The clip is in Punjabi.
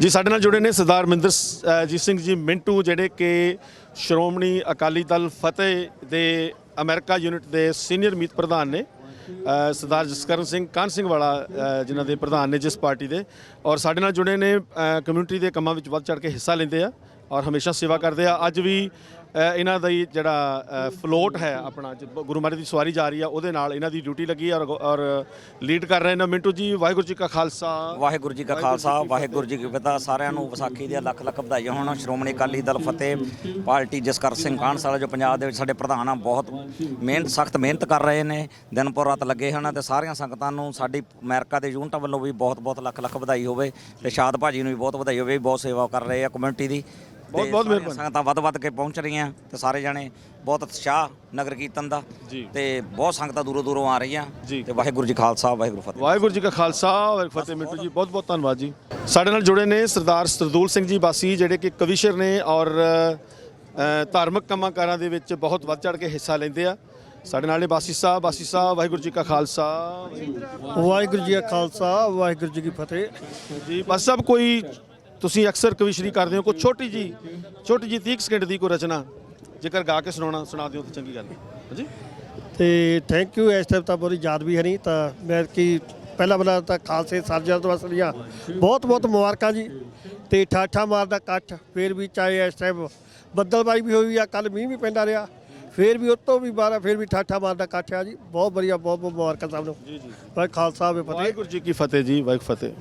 ਜੀ, ਸਾਡੇ ਨਾਲ ਜੁੜੇ ਨੇ ਸਰਦਾਰ ਮਿੰਦਰ ਸ- ਸਿੰਘ ਜੀ, ਮਿੰਟੂ, ਜਿਹੜੇ ਕਿ ਸ਼੍ਰੋਮਣੀ ਅਕਾਲੀ ਦਲ ਫਤਿਹ ਦੇ ਅਮਰੀਕਾ ਯੂਨਿਟ ਦੇ ਸੀਨੀਅਰ ਮੀਤ ਪ੍ਰਧਾਨ ਨੇ। ਸਰਦਾਰ ਜਸਕਰਨ ਸਿੰਘ ਕਾਨ ਸਿੰਘ ਵਾਲਾ ਜਿਨ੍ਹਾਂ ਦੇ ਪ੍ਰਧਾਨ ਨੇ ਜਿਸ ਪਾਰਟੀ ਦੇ। ਔਰ ਸਾਡੇ ਨਾਲ ਜੁੜੇ ਨੇ ਕਮਿਊਨਿਟੀ ਦੇ ਕੰਮਾਂ ਵਿੱਚ ਵੱਧ ਚੜ ਕੇ ਹਿੱਸਾ ਲੈਂਦੇ ਆ ਔਰ ਹਮੇਸ਼ਾ ਸੇਵਾ ਕਰਦੇ ਆ। ਅੱਜ ਵੀ ਇਹਨਾਂ ਦਾ ਜਿਹੜਾ ਫਲੋਟ ਹੈ ਆਪਣਾ ਗੁਰੂ ਮਹਾਰਾਜ ਦੀ ਸਵਾਰੀ ਜਾ ਰਹੀ ਆ ਉਹਦੇ ਨਾਲ ਇਹਨਾਂ ਦੀ ਡਿਊਟੀ ਲੱਗੀ ਔਰ ਔਰ ਲੀਡ ਕਰ ਰਹੇ ਨੇ ਮਿੰਟੂ ਜੀ ਵਾਹਿਗੁਰੂ ਜੀ ਕਾ ਖਾਲਸਾ। ਵਾਹਿਗੁਰੂ ਜੀ ਕਾ ਖਾਲਸਾ ਵਾਹਿਗੁਰੂ ਜੀ ਕੀ ਫਤਿਹ। ਸਾਰਿਆਂ ਨੂੰ ਵਿਸਾਖੀ ਦੀਆਂ ਲੱਖ ਲੱਖ ਵਧਾਈਆਂ ਹੋਣ। ਸ਼੍ਰੋਮਣੀ ਅਕਾਲੀ ਦਲ ਫਤਿਹ ਪਾਰਟੀ ਜਸਕਰ ਸਿੰਘ ਕਾਂਸਲਾ ਜੋ ਪੰਜਾਬ ਦੇ ਵਿੱਚ ਸਾਡੇ ਪ੍ਰਧਾਨ ਆ ਬਹੁਤ ਮਿਹਨਤ ਸਖਤ ਮਿਹਨਤ ਕਰ ਰਹੇ ਨੇ। ਦਿਨ ਪਰ ਰਾਤ ਲੱਗੇ ਹਨ ਤੇ ਸਾਰੀਆਂ ਸੰਗਤਾਂ ਨੂੰ ਸਾਡੀ ਅਮਰੀਕਾ ਦੇ ਯੂਨਿਟਾਂ ਵੱਲੋਂ ਵੀ ਬਹੁਤ ਬਹੁਤ ਲੱਖ ਲੱਖ ਵਧਾਈ ਹੋਵੇ ਤੇ ਸ਼ਾਦ ਭਾਜੀ ਨੂੰ ਵੀ ਬਹੁਤ ਵਧਾਈ ਹੋਵੇ ਬਹੁਤ ਸੇਵਾ ਕਰ ਰਹੇ ਆ ਕਮਿਊਨਿਟੀ ਦੀ। ਬਹੁਤ- ਬਹੁਤ ਮਿਹਰਬਾਨੀ। ਸੰਗਤਾਂ ਵੱਧ ਵੱਧ ਕੇ ਪਹੁੰਚ ਰਹੀਆਂ ਤੇ ਸਾਰੇ ਜਾਣੇ ਬਹੁਤ ਉਤਸ਼ਾਹ ਨਗਰ ਕੀਰਤਨ ਦਾ। ਜੀ। ਤੇ ਬਹੁਤ ਸੰਗਤਾਂ ਦੂਰੋਂ ਦੂਰੋਂ ਆ ਰਹੀਆਂ। ਤੇ ਵਾਹਿਗੁਰੂ ਜੀ ਖਾਲਸਾ ਵਾਹਿਗੁਰੂ ਫਤਿਹ। ਵਾਹਿਗੁਰੂ ਜੀ ਕਾ ਖਾਲਸਾ ਵਾਹਿਗੁਰੂ ਫਤਿਹ। ਮਿੰਟੂ ਜੀ ਬਹੁਤ ਬਹੁਤ ਧੰਨਵਾਦ ਜੀ। ਸਾਡੇ ਨਾਲ ਜੁੜੇ ਨੇ ਸਰਦਾਰ ਸਰਦੂਲ ਸਿੰਘ ਜੀ ਬਾਸੀ ਜਿਹੜੇ ਕਿ ਕਵੀਸ਼ਰ ਨੇ ਔਰ ਧਾਰਮਿਕ ਕੰਮਾਂ ਕਾਰਾਂ ਦੇ ਵਿੱਚ ਬਹੁਤ ਵੱਧ ਚੜ ਕੇ ਹਿੱਸਾ ਲੈਂਦੇ ਆ। ਸਾਡੇ ਨਾਲ ਨੇ ਬਾਸੀ ਸਾਹਿਬ ਬਾਸੀ ਸਾਹਿਬ ਵਾਹਿਗੁਰੂ ਜੀ ਕਾ ਖਾਲਸਾ ਵਾਹਿਗੁਰੂ ਜੀ ਕਾ ਖਾਲਸਾ ਵਾਹਿਗੁਰੂ ਜੀ ਕੀ ਫਤਿਹ। ਜੀ ਬਾਸੀ ਸਾਹਿਬ ਕੋਈ ਤੁਸੀਂ ਅਕਸਰ ਕਵੀਸ਼ਰੀ ਕਰਦੇ ਹੋ ਕੋਈ ਛੋਟੀ ਜੀ ਛੋਟੀ ਜੀ 30 ਸਕਿੰਟ ਦੀ ਕੋਈ ਰਚਨਾ ਜੇਕਰ ਗਾ ਕੇ ਸੁਣਾਉਣਾ ਸੁਣਾ ਦਿਓ ਤਾਂ ਚੰਗੀ ਗੱਲ ਹੈ। ਹਾਂਜੀ? ਤੇ ਥੈਂਕ ਯੂ ਇਸ ਟਾਈਮ ਤਾਂ ਬੜੀ ਯਾਦ ਵੀ ਹੈ ਨਹੀਂ ਤਾਂ ਮੈਂ ਕੀ ਪਹਿਲਾ ਬਲਾ ਤਾਂ ਖਾਲਸੇ ਸਰਜਾ ਤੋਂ ਅਸਲੀਆਂ ਬਹੁਤ ਬਹੁਤ ਮੁਬਾਰਕਾਂ ਜੀ। ਤੇ ਠਾਠਾ ਮਾਰਦਾ ਇਕੱਠ ਫੇਰ ਵੀ ਚਾਹੇ ਇਸ ਟਾਈਮ ਬੱਦਲਬਾਈ ਵੀ ਹੋਈ ਆ ਕੱਲ ਮੀਂਹ ਵੀ ਪੈਂਦਾ ਰਿਹਾ ਫੇਰ ਵੀ ਉਤੋਂ ਵੀ ਬਾਰਾ ਫੇਰ ਵੀ ਠਾਠਾ ਮਾਰਦਾ ਇਕੱਠ ਆ ਜੀ। ਬਹੁਤ ਵਧੀਆ ਬਹੁਤ ਬਹੁਤ ਮੁਬਾਰਕਾਂ ਸਭ ਨੂੰ। ਜੀ ਜੀ। ਵਾਹਿ ਖਾਲਸਾ ਵੇ ਫਤਿਹ। ਵਾਹਿਗੁਰੂ ਜੀ ਕੀ ਫਤਿਹ ਜੀ ਵਾਹਿਗੁਰੂ ਫਤਿਹ।